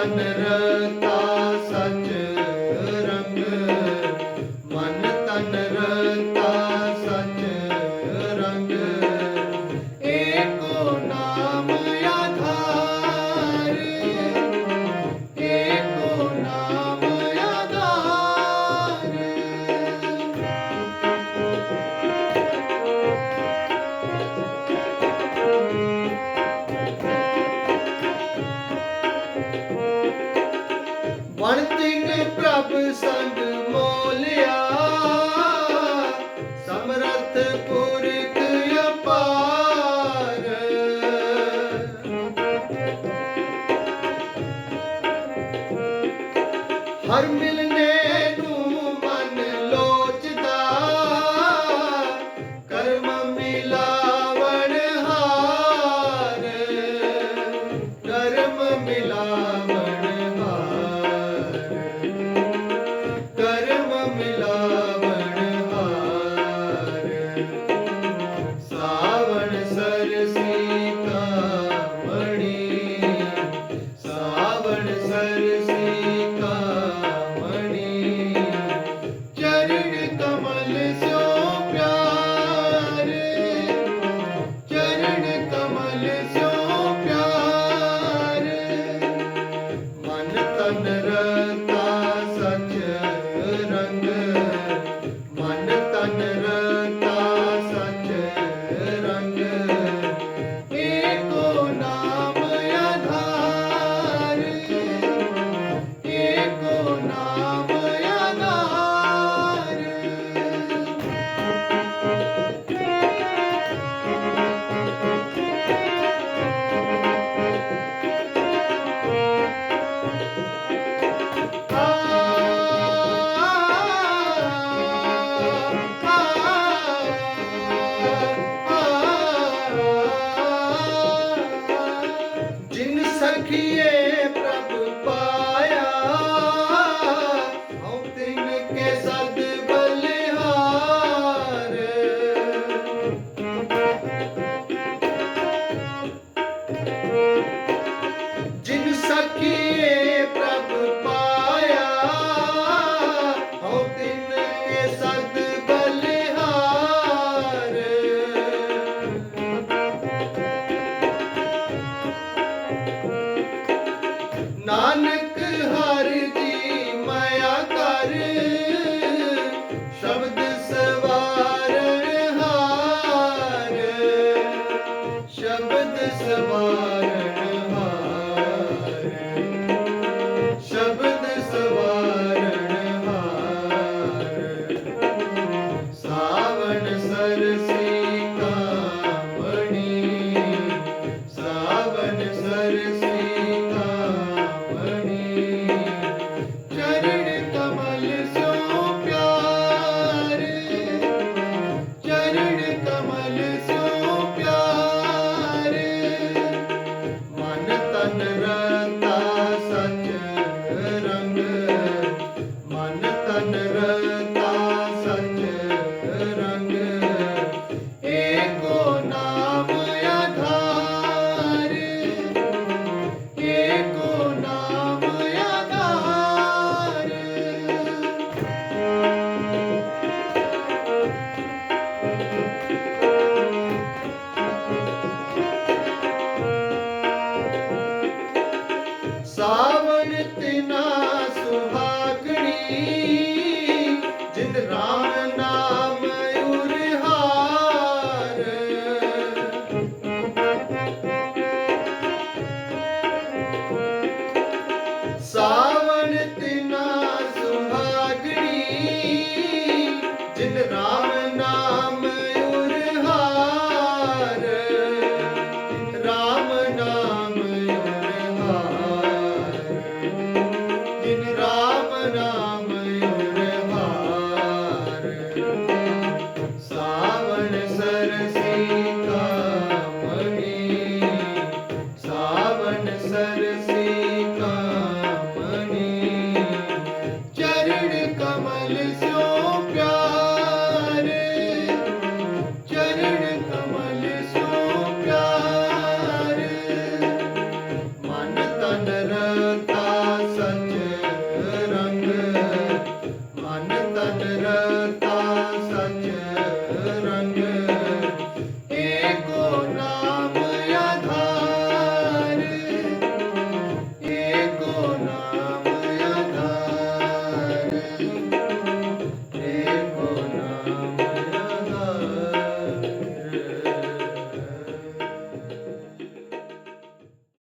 रता ਹਰ ਪ੍ਰਭ ਸੰਗ ਮੋਲਿਆ। ਸਮਰਥ ਪੁਰਖ Spirit. दिन राम राम